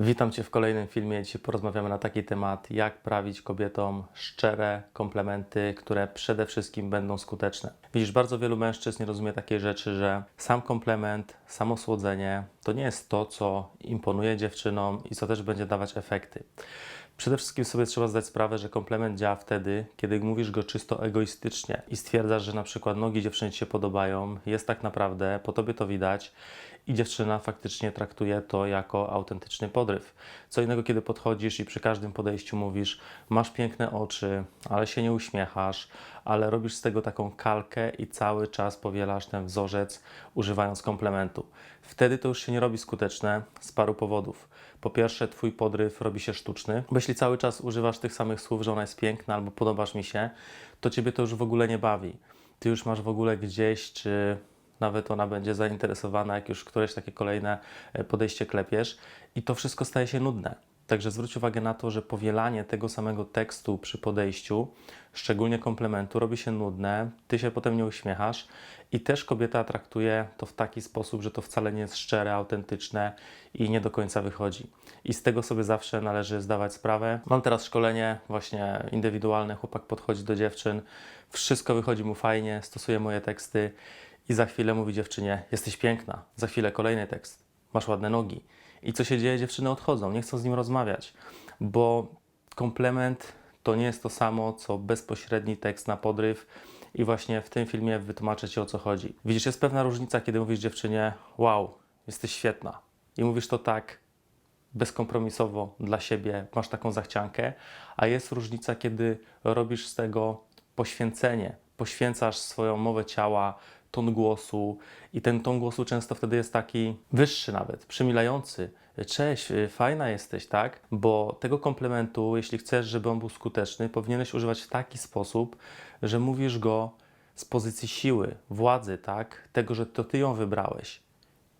Witam Cię w kolejnym filmie. Dzisiaj porozmawiamy na taki temat, jak prawić kobietom szczere komplementy, które przede wszystkim będą skuteczne. Widzisz, bardzo wielu mężczyzn nie rozumie takiej rzeczy, że sam komplement, samo słodzenie to nie jest to, co imponuje dziewczynom i co też będzie dawać efekty. Przede wszystkim sobie trzeba zdać sprawę, że komplement działa wtedy, kiedy mówisz go czysto egoistycznie i stwierdzasz, że na przykład nogi dziewczyny Ci się podobają, jest tak naprawdę, po Tobie to widać i dziewczyna faktycznie traktuje to jako autentyczny podryw. Co innego, kiedy podchodzisz i przy każdym podejściu mówisz, masz piękne oczy, ale się nie uśmiechasz, ale robisz z tego taką kalkę i cały czas powielasz ten wzorzec, używając komplementu. Wtedy to już się nie robi skuteczne z paru powodów. Po pierwsze, twój podryw robi się sztuczny, bo jeśli cały czas używasz tych samych słów, że ona jest piękna albo podobasz mi się, to ciebie to już w ogóle nie bawi. Ty już masz w ogóle gdzieś, czy nawet ona będzie zainteresowana, jak już któreś takie kolejne e, podejście klepiesz, i to wszystko staje się nudne. Także zwróć uwagę na to, że powielanie tego samego tekstu przy podejściu, szczególnie komplementu, robi się nudne, ty się potem nie uśmiechasz i też kobieta traktuje to w taki sposób, że to wcale nie jest szczere, autentyczne i nie do końca wychodzi. I z tego sobie zawsze należy zdawać sprawę. Mam teraz szkolenie właśnie indywidualne, chłopak podchodzi do dziewczyn, wszystko wychodzi mu fajnie, stosuje moje teksty i za chwilę mówi dziewczynie: Jesteś piękna. Za chwilę kolejny tekst: Masz ładne nogi. I co się dzieje? Dziewczyny odchodzą, nie chcą z nim rozmawiać, bo komplement to nie jest to samo, co bezpośredni tekst na podryw. I właśnie w tym filmie wytłumaczę Ci o co chodzi. Widzisz, jest pewna różnica, kiedy mówisz dziewczynie: Wow, jesteś świetna. I mówisz to tak bezkompromisowo dla siebie, masz taką zachciankę, a jest różnica, kiedy robisz z tego poświęcenie, poświęcasz swoją mowę ciała, ton głosu i ten ton głosu często wtedy jest taki wyższy nawet, przymilający. Cześć, y, fajna jesteś, tak? Bo tego komplementu, jeśli chcesz, żeby on był skuteczny, powinieneś używać w taki sposób, że mówisz go z pozycji siły, władzy, tak? Tego, że to ty ją wybrałeś.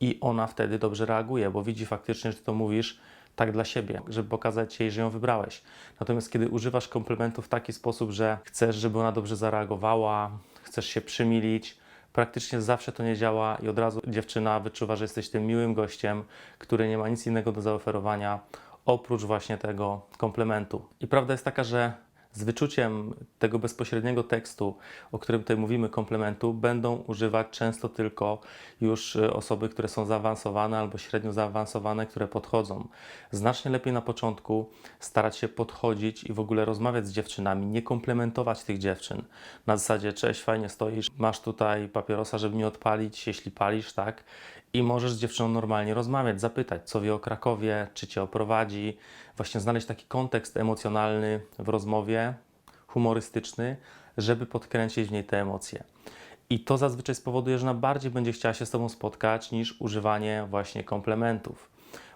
I ona wtedy dobrze reaguje, bo widzi faktycznie, że to mówisz tak dla siebie, żeby pokazać jej, że ją wybrałeś. Natomiast kiedy używasz komplementu w taki sposób, że chcesz, żeby ona dobrze zareagowała, chcesz się przymilić, praktycznie zawsze to nie działa i od razu dziewczyna wyczuwa, że jesteś tym miłym gościem, który nie ma nic innego do zaoferowania oprócz właśnie tego komplementu. I prawda jest taka, że z wyczuciem tego bezpośredniego tekstu, o którym tutaj mówimy, komplementu, będą używać często tylko już y, osoby, które są zaawansowane albo średnio zaawansowane, które podchodzą. Znacznie lepiej na początku starać się podchodzić i w ogóle rozmawiać z dziewczynami, nie komplementować tych dziewczyn. Na zasadzie, cześć, fajnie stoisz, masz tutaj papierosa, żeby mi odpalić, jeśli palisz, tak? I możesz z dziewczyną normalnie rozmawiać, zapytać, co wie o Krakowie, czy cię oprowadzi, właśnie znaleźć taki kontekst emocjonalny w rozmowie, humorystyczny, żeby podkręcić w niej te emocje. I to zazwyczaj spowoduje, że ona bardziej będzie chciała się z Tobą spotkać niż używanie właśnie komplementów.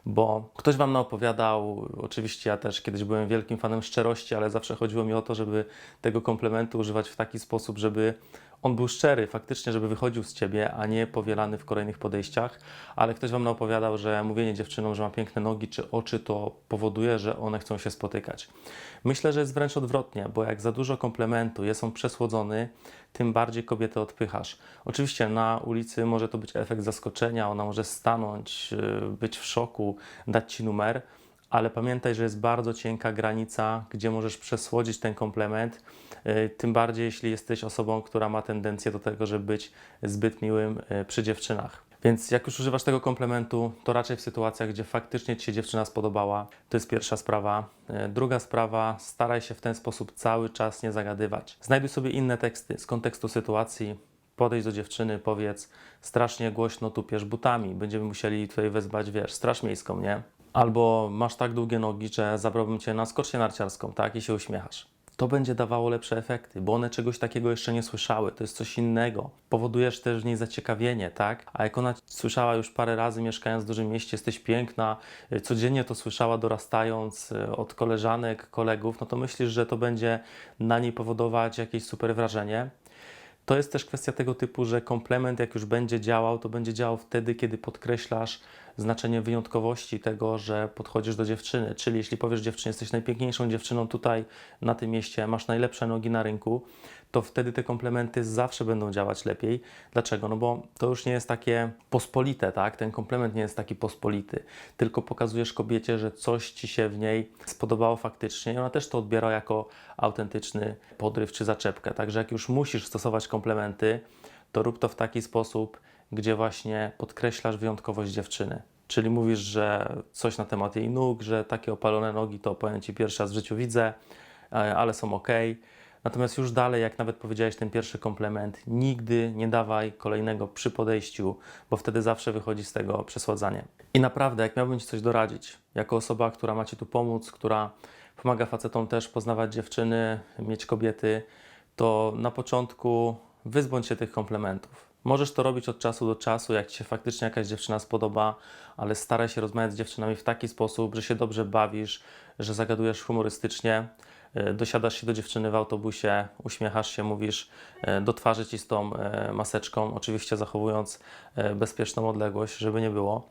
Bo ktoś Wam naopowiadał, oczywiście ja też kiedyś byłem wielkim fanem szczerości, ale zawsze chodziło mi o to, żeby tego komplementu używać w taki sposób, żeby on był szczery, faktycznie, żeby wychodził z ciebie, a nie powielany w kolejnych podejściach. Ale ktoś wam opowiadał, że mówienie dziewczynom, że ma piękne nogi czy oczy, to powoduje, że one chcą się spotykać. Myślę, że jest wręcz odwrotnie, bo jak za dużo komplementu jest on przesłodzony, tym bardziej kobietę odpychasz. Oczywiście na ulicy może to być efekt zaskoczenia, ona może stanąć, yy, być w szoku, dać ci numer ale pamiętaj, że jest bardzo cienka granica, gdzie możesz przesłodzić ten komplement, y, tym bardziej jeśli jesteś osobą, która ma tendencję do tego, żeby być zbyt miłym y, przy dziewczynach. Więc jak już używasz tego komplementu, to raczej w sytuacjach, gdzie faktycznie Ci się dziewczyna spodobała, to jest pierwsza sprawa. Y, druga sprawa, staraj się w ten sposób cały czas nie zagadywać. Znajduj sobie inne teksty z kontekstu sytuacji, podejdź do dziewczyny, powiedz, strasznie głośno tupiesz butami, będziemy musieli tutaj wezwać, wiesz, straż miejską, nie? Albo masz tak długie nogi, że zabrałbym cię na skocznię narciarską, tak? I się uśmiechasz. To będzie dawało lepsze efekty, bo one czegoś takiego jeszcze nie słyszały. To jest coś innego. Powodujesz też w niej zaciekawienie, tak? A jak ona słyszała już parę razy, mieszkając w dużym mieście, jesteś piękna, y, codziennie to słyszała dorastając y, od koleżanek, kolegów, no to myślisz, że to będzie na niej powodować jakieś super wrażenie. To jest też kwestia tego typu, że komplement, jak już będzie działał, to będzie działał wtedy, kiedy podkreślasz znaczenie wyjątkowości tego, że podchodzisz do dziewczyny. Czyli jeśli powiesz dziewczynie, jesteś najpiękniejszą dziewczyną tutaj na tym mieście, masz najlepsze nogi na rynku, to wtedy te komplementy zawsze będą działać lepiej. Dlaczego? No bo to już nie jest takie pospolite, tak? Ten komplement nie jest taki pospolity, tylko pokazujesz kobiecie, że coś ci się w niej spodobało faktycznie i ona też to odbiera jako autentyczny podryw czy zaczepkę. Także jak już musisz stosować komplementy, to rób to w taki sposób, gdzie właśnie podkreślasz wyjątkowość dziewczyny. Czyli mówisz, że coś na temat jej nóg, że takie opalone nogi to powiem Ci pierwszy raz w życiu widzę, e, ale są ok. Natomiast już dalej, jak nawet powiedziałeś ten pierwszy komplement, nigdy nie dawaj kolejnego przy podejściu, bo wtedy zawsze wychodzi z tego przesładzanie. I naprawdę, jak miałbym Ci coś doradzić, jako osoba, która ma Ci tu pomóc, która pomaga facetom też poznawać dziewczyny, mieć kobiety, to na początku wyzbądź się tych komplementów. Możesz to robić od czasu do czasu, jak Ci się faktycznie jakaś dziewczyna spodoba, ale staraj się rozmawiać z dziewczynami w taki sposób, że się dobrze bawisz, że zagadujesz humorystycznie, dosiadasz się do dziewczyny w autobusie, uśmiechasz się, mówisz e, do twarzy Ci z tą e, maseczką, oczywiście zachowując e, bezpieczną odległość, żeby nie było.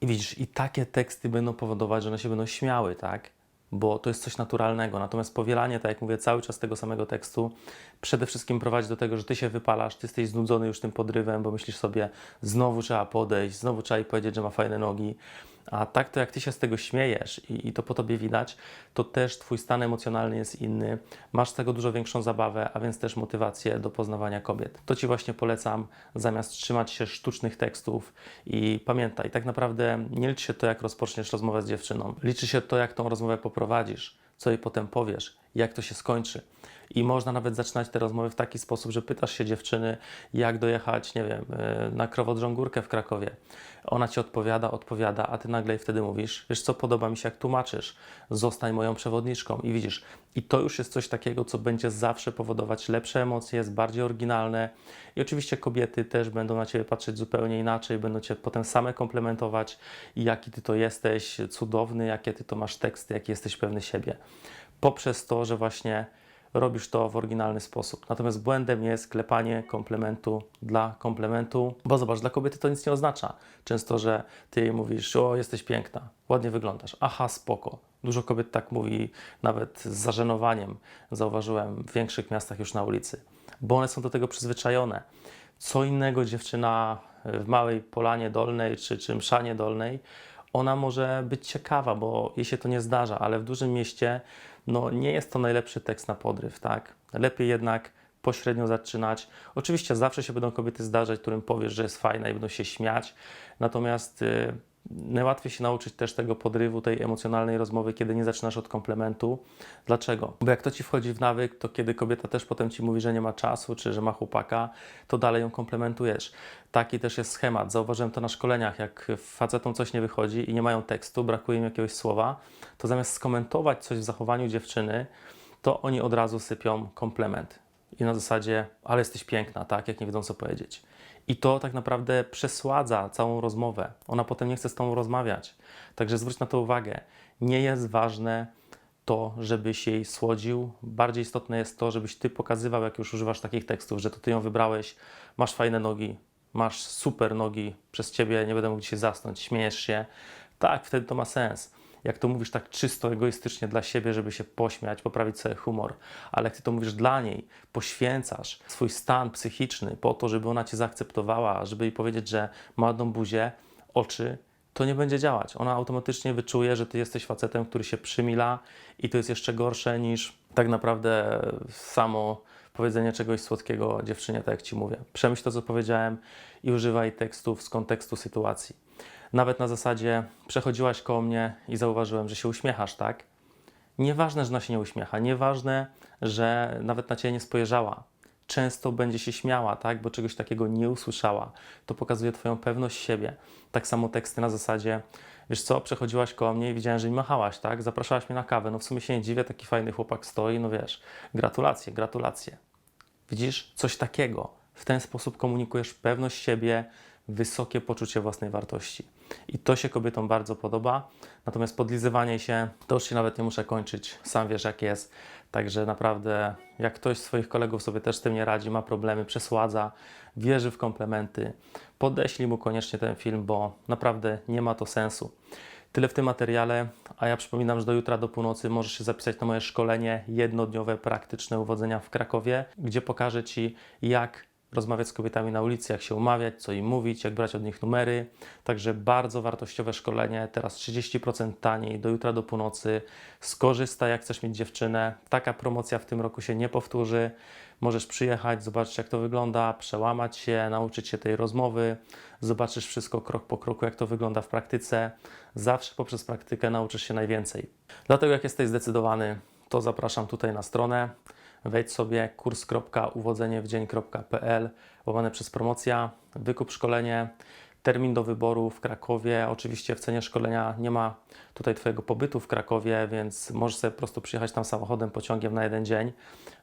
I widzisz, i takie teksty będą powodować, że one się będą śmiały, tak? bo to jest coś naturalnego. Natomiast powielanie, tak jak mówię, cały czas tego samego tekstu przede wszystkim prowadzi do tego, że ty się wypalasz, ty jesteś znudzony już tym podrywem, bo myślisz sobie, znowu trzeba podejść, znowu trzeba jej powiedzieć, że ma fajne nogi. A tak to jak ty się z tego śmiejesz i, i to po tobie widać, to też twój stan emocjonalny jest inny, masz z tego dużo większą zabawę, a więc też motywację do poznawania kobiet. To ci właśnie polecam, zamiast trzymać się sztucznych tekstów i pamiętaj, tak naprawdę nie liczy się to, jak rozpoczniesz rozmowę z dziewczyną, liczy się to, jak tą rozmowę poprowadzisz, co jej potem powiesz, jak to się skończy. I można nawet zaczynać te rozmowy w taki sposób, że pytasz się dziewczyny, jak dojechać, nie wiem, e, na krowodrzą górkę w Krakowie. Ona ci odpowiada, odpowiada, a ty nagle jej wtedy mówisz, wiesz co, podoba mi się jak tłumaczysz, zostań moją przewodniczką. I widzisz, i to już jest coś takiego, co będzie zawsze powodować lepsze emocje, jest bardziej oryginalne. I oczywiście kobiety też będą na ciebie patrzeć zupełnie inaczej, będą cię potem same komplementować, jaki ty to jesteś, cudowny, jakie ty to masz teksty, jaki jesteś pewny siebie. Poprzez to, że właśnie robisz to w oryginalny sposób. Natomiast błędem jest klepanie komplementu dla komplementu, bo zobacz, dla kobiety to nic nie oznacza. Często, że ty jej mówisz, o jesteś piękna, ładnie wyglądasz, aha, spoko. Dużo kobiet tak mówi nawet z zażenowaniem, zauważyłem w większych miastach już na ulicy, bo one są do tego przyzwyczajone. Co innego dziewczyna w małej Polanie Dolnej czy, czy Mszanie Dolnej, ona może być ciekawa, bo jej się to nie zdarza, ale w dużym mieście no, nie jest to najlepszy tekst na podryw, tak? Lepiej jednak pośrednio zaczynać. Oczywiście zawsze się będą kobiety zdarzać, którym powiesz, że jest fajna i będą się śmiać, natomiast y, najłatwiej się nauczyć też tego podrywu, tej emocjonalnej rozmowy, kiedy nie zaczynasz od komplementu. Dlaczego? Bo jak to ci wchodzi w nawyk, to kiedy kobieta też potem ci mówi, że nie ma czasu, czy że ma chłopaka, to dalej ją komplementujesz. Taki też jest schemat. Zauważyłem to na szkoleniach, jak facetom coś nie wychodzi i nie mają tekstu, brakuje im jakiegoś słowa, to zamiast skomentować coś w zachowaniu dziewczyny, to oni od razu sypią komplement. I na zasadzie, ale jesteś piękna, tak, jak nie wiedzą co powiedzieć. I to tak naprawdę przesładza całą rozmowę. Ona potem nie chce z tobą rozmawiać. Także zwróć na to uwagę. Nie jest ważne to, żebyś jej słodził. Bardziej istotne jest to, żebyś ty pokazywał, jak już używasz takich tekstów, że to ty ją wybrałeś, masz fajne nogi, masz super nogi, przez ciebie nie będę mógł dzisiaj zasnąć, śmiejesz się. Tak, wtedy to ma sens jak to mówisz tak czysto, egoistycznie dla siebie, żeby się pośmiać, poprawić sobie humor, ale jak ty to mówisz dla niej, poświęcasz swój stan psychiczny po to, żeby ona cię zaakceptowała, żeby jej powiedzieć, że ma ładną buzię, oczy, to nie będzie działać. Ona automatycznie wyczuje, że ty jesteś facetem, który się przymila i to jest jeszcze gorsze niż tak naprawdę samo powiedzenie czegoś słodkiego dziewczynie, tak jak ci mówię. Przemyśl to, co powiedziałem i używaj tekstów z kontekstu sytuacji. Nawet na zasadzie przechodziłaś koło mnie i zauważyłem, że się uśmiechasz, tak? Nieważne, że ona się nie uśmiecha, nieważne, że nawet na ciebie nie spojrzała. Często będzie się śmiała, tak? Bo czegoś takiego nie usłyszała. To pokazuje Twoją pewność siebie. Tak samo teksty na zasadzie, wiesz co, przechodziłaś koło mnie i widziałem, że mi machałaś, tak? Zapraszałaś mnie na kawę. No w sumie się nie dziwię, taki fajny chłopak stoi, no wiesz, gratulacje, gratulacje. Widzisz? Coś takiego. W ten sposób komunikujesz pewność siebie, wysokie poczucie własnej wartości. I to się kobietom bardzo podoba. Natomiast podlizywanie się, to już się nawet nie muszę kończyć, sam wiesz jak jest. Także naprawdę, jak ktoś z swoich kolegów sobie też z tym nie radzi, ma problemy, przesładza, wierzy w komplementy, podeślij mu koniecznie ten film, bo naprawdę nie ma to sensu. Tyle w tym materiale, a ja przypominam, że do jutra do północy możesz się zapisać na moje szkolenie jednodniowe praktyczne uwodzenia w Krakowie, gdzie pokażę Ci, jak rozmawiać z kobietami na ulicy, jak się umawiać, co im mówić, jak brać od nich numery. Także bardzo wartościowe szkolenie, teraz 30% taniej, do jutra do północy. Skorzystaj, jak chcesz mieć dziewczynę. Taka promocja w tym roku się nie powtórzy. Możesz przyjechać, zobaczyć jak to wygląda, przełamać się, nauczyć się tej rozmowy. Zobaczysz wszystko krok po kroku, jak to wygląda w praktyce. Zawsze poprzez praktykę nauczysz się najwięcej. Dlatego jak jesteś zdecydowany, to zapraszam tutaj na stronę. Wejdź sobie kurs.uwodzeniewdzień.pl łamane przez promocja, wykup szkolenie, termin do wyboru w Krakowie. Oczywiście w cenie szkolenia nie ma tutaj Twojego pobytu w Krakowie, więc możesz sobie po prostu przyjechać tam samochodem, pociągiem na jeden dzień.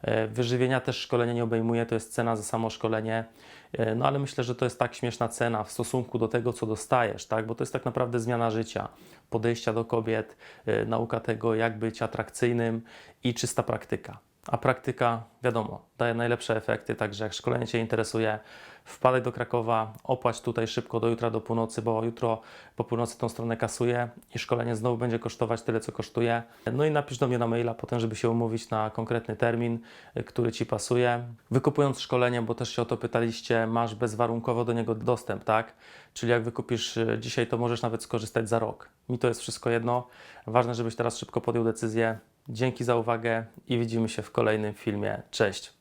E, Wyżywienia też szkolenie nie obejmuje, to jest cena za samo szkolenie. E, No ale myślę, że to jest tak śmieszna cena w stosunku do tego, co dostajesz, tak? Bo to jest tak naprawdę zmiana życia, podejścia do kobiet, e, nauka tego, jak być atrakcyjnym i czysta praktyka. A praktyka, wiadomo, daje najlepsze efekty, także jak szkolenie Cię interesuje, wpadaj do Krakowa, opłać tutaj szybko do jutra do północy, bo jutro po północy tą stronę kasuję i szkolenie znowu będzie kosztować tyle, co kosztuje. No i napisz do mnie na maila potem, żeby się umówić na konkretny termin, który Ci pasuje. Wykupując szkolenie, bo też się o to pytaliście, masz bezwarunkowo do niego dostęp, tak? Czyli jak wykupisz y, dzisiaj, to możesz nawet skorzystać za rok. Mi to jest wszystko jedno. Ważne, żebyś teraz szybko podjął decyzję. Dzięki za uwagę i widzimy się w kolejnym filmie. Cześć!